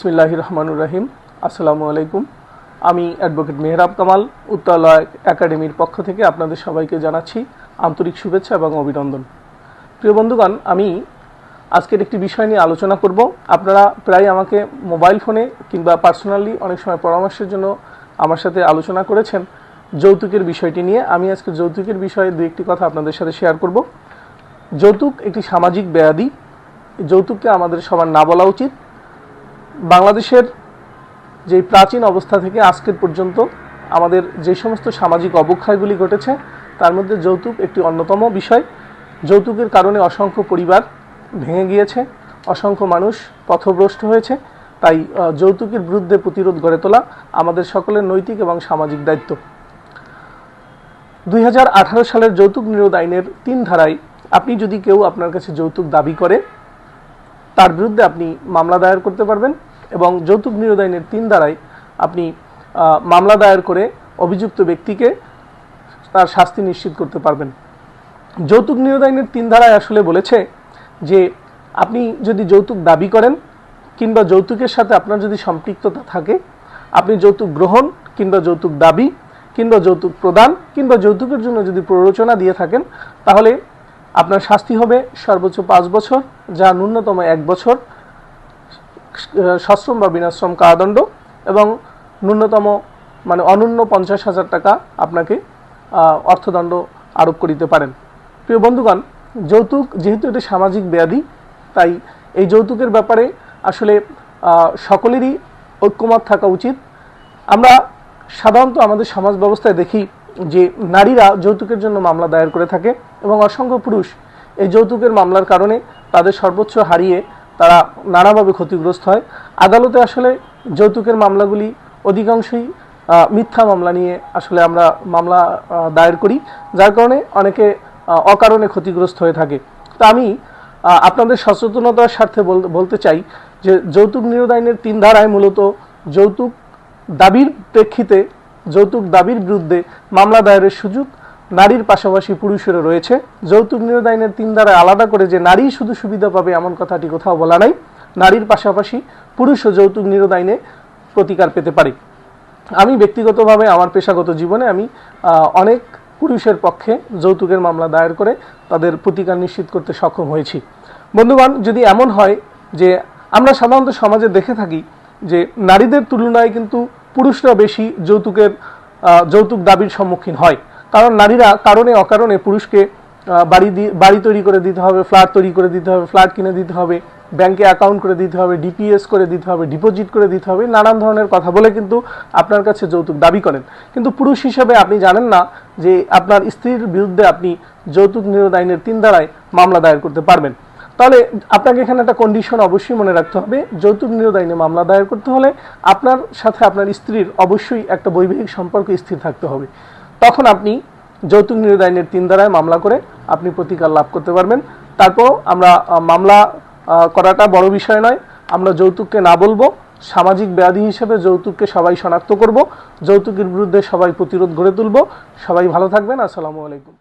বিসমিল্লাহ রহমানুর রাহিম। আসসালামু আলাইকুম। আমি অ্যাডভোকেট মেহরাব কামাল উত্তালয় একাডেমির পক্ষ থেকে আপনাদের সবাইকে জানাচ্ছি আন্তরিক শুভেচ্ছা এবং অভিনন্দন। প্রিয় বন্ধুগণ, আমি আজকের একটি বিষয় নিয়ে আলোচনা করব। আপনারা প্রায় আমাকে মোবাইল ফোনে কিংবা পার্সোনালি অনেক সময় পরামর্শের জন্য আমার সাথে আলোচনা করেছেন। যৌতুকের বিষয়টি নিয়ে আমি আজকে যৌতুকের বিষয়ে দু একটি কথা আপনাদের সাথে শেয়ার করব। যৌতুক একটি সামাজিক ব্যাধি। যৌতুককে আমাদের সবার না বলা উচিত। বাংলাদেশের যে প্রাচীন অবস্থা থেকে আজকের পর্যন্ত আমাদের যে সমস্ত সামাজিক অবক্ষয়গুলি ঘটেছে, তার মধ্যে যৌতুক একটি অন্যতম বিষয়। যৌতুকের কারণে অসংখ্য পরিবার ভেঙে গিয়েছে, অসংখ্য মানুষ পথভ্রষ্ট হয়েছে। তাই যৌতুকের বিরুদ্ধে প্রতিরোধ গড়ে তোলা আমাদের সকলের নৈতিক এবং সামাজিক দায়িত্ব। দুই হাজার আঠারো সালের যৌতুক নিরোধ আইনের তিন ধারায় আপনি যদি কেউ আপনার কাছে যৌতুক দাবি করে, তার বিরুদ্ধে আপনি মামলা দায়ের করতে পারবেন। এবং যৌতুক নিরোধ আইনের তিন ধারায় আপনি মামলা দায়ের করে অভিযুক্ত ব্যক্তিকে তার শাস্তি নিশ্চিত করতে পারবেন। যৌতুক নিরোধ আইনের তিন ধারায় আসলে বলেছে যে, আপনি যদি যৌতুক দাবি করেন কিংবা যৌতুকের সাথে আপনার যদি সম্পৃক্ততা থাকে, আপনি যৌতুক গ্রহণ কিংবা যৌতুক দাবি কিংবা যৌতুক প্রদান কিংবা যৌতুকের জন্য যদি প্ররোচনা দিয়ে থাকেন, তাহলে আপনার শাস্তি হবে সর্বোচ্চ পাঁচ বছর, যা ন্যূনতম এক বছর সশ্রম বা বিনাশ্রম কারাদণ্ড এবং ন্যূনতম মানে অনন্য পঞ্চাশ হাজার টাকা আপনাকে অর্থদণ্ড আরোপ করিতে পারেন। প্রিয় বন্ধুগণ, যৌতুক যেহেতু এটি সামাজিক ব্যাধি, তাই এই যৌতুকের ব্যাপারে আসলে সকলেরই ঐক্যমত থাকা উচিত। আমরা সাধারণত আমাদের সমাজ ব্যবস্থায় দেখি যে নারীরা যৌতুকের জন্য মামলা দায়ের করে থাকে এবং অসংখ্য পুরুষ এই যৌতুকের মামলার কারণে তাদের সর্বোচ্চ হারিয়ে তারা নানাভাবে ক্ষতিগ্রস্ত হয়। আদালতে আসলে যৌতুকের মামলাগুলি অধিকাংশই মিথ্যা মামলা নিয়ে আসলে আমরা মামলা দায়ের করি। যার কারণে অনেকে অকারণে ক্ষতিগ্রস্ত হয়ে থাকে। তো আমি আপনাদের সচেতনতার স্বার্থে বলতে চাই যে যৌতুক নিরোধ তিন ধারায় মূলত যৌতুক দাবির প্রেক্ষিতে, যৌতুক দাবির বিরুদ্ধে মামলা দায়েরের সুযোগ নারীর পাশাপাশি পুরুষেরও রয়েছে। যৌতুক নিরোধ আইনের তিন দ্বারা আলাদা করে যে নারী শুধু সুবিধা পাবে এমন কথাটি কোথাও বলা নাই। নারীর পাশাপাশি পুরুষও যৌতুক নিরোধ আইনে প্রতিকার পেতে পারে। আমি ব্যক্তিগতভাবে আমার পেশাগত জীবনে আমি অনেক পুরুষের পক্ষে যৌতুকের মামলা দায়ের করে তাদের প্রতিকার নিশ্চিত করতে সক্ষম হয়েছি। বন্ধুগণ, যদি এমন হয় যে আমরা সাধারণত সমাজে দেখে থাকি যে নারীদের তুলনায় কিন্তু পুরুষরা বেশি যৌতুকের যৌতুক দাবির সম্মুখীন হয়। কারণ নারীরা কারণে অকারণে পুরুষকে বাড়ি বাড়ি তৈরি করে দিতে হবে ফ্ল্যাট তৈরি করে দিতে হবে ফ্ল্যাট কিনে দিতে হবে ব্যাংকে অ্যাকাউন্ট করে দিতে হবে ডিপিএস করে দিতে হবে ডিপোজিট করে দিতে হবে, নানান ধরনের কথা বলে কিন্তু আপনার কাছে যৌতুক দাবি করেন। কিন্তু পুরুষ হিসেবে আপনি জানেন না যে আপনার স্ত্রীর বিরুদ্ধে আপনি যৌতুক নিরোধ আইনের তিন ধারায় মামলা দায়ের করতে পারবেন। তাহলে আপনাকে এখানে একটা কন্ডিশন অবশ্যই মনে রাখতে হবে, যৌতুক নিরোধ আইনে মামলা দায়ের করতে হলে আপনার সাথে আপনার স্ত্রীর অবশ্যই একটা বৈবাহিক সম্পর্ক স্থির থাকতে হবে। তখন আপনি যৌতুক নিরোধ আইনের তিন ধারায় মামলা করে আপনি প্রতিকার লাভ করতে পারবেন। তারপর আমরা মামলা করাটা বড় বিষয় নয়। আমরা যৌতুককে না বলব, সামাজিক ব্যাধি হিসেবে যৌতুককে সবাই শনাক্ত করব, যৌতুকের বিরুদ্ধে সবাই প্রতিরোধ গড়ে তুলব। সবাই ভালো থাকবেন, আসসালামু আলাইকুম।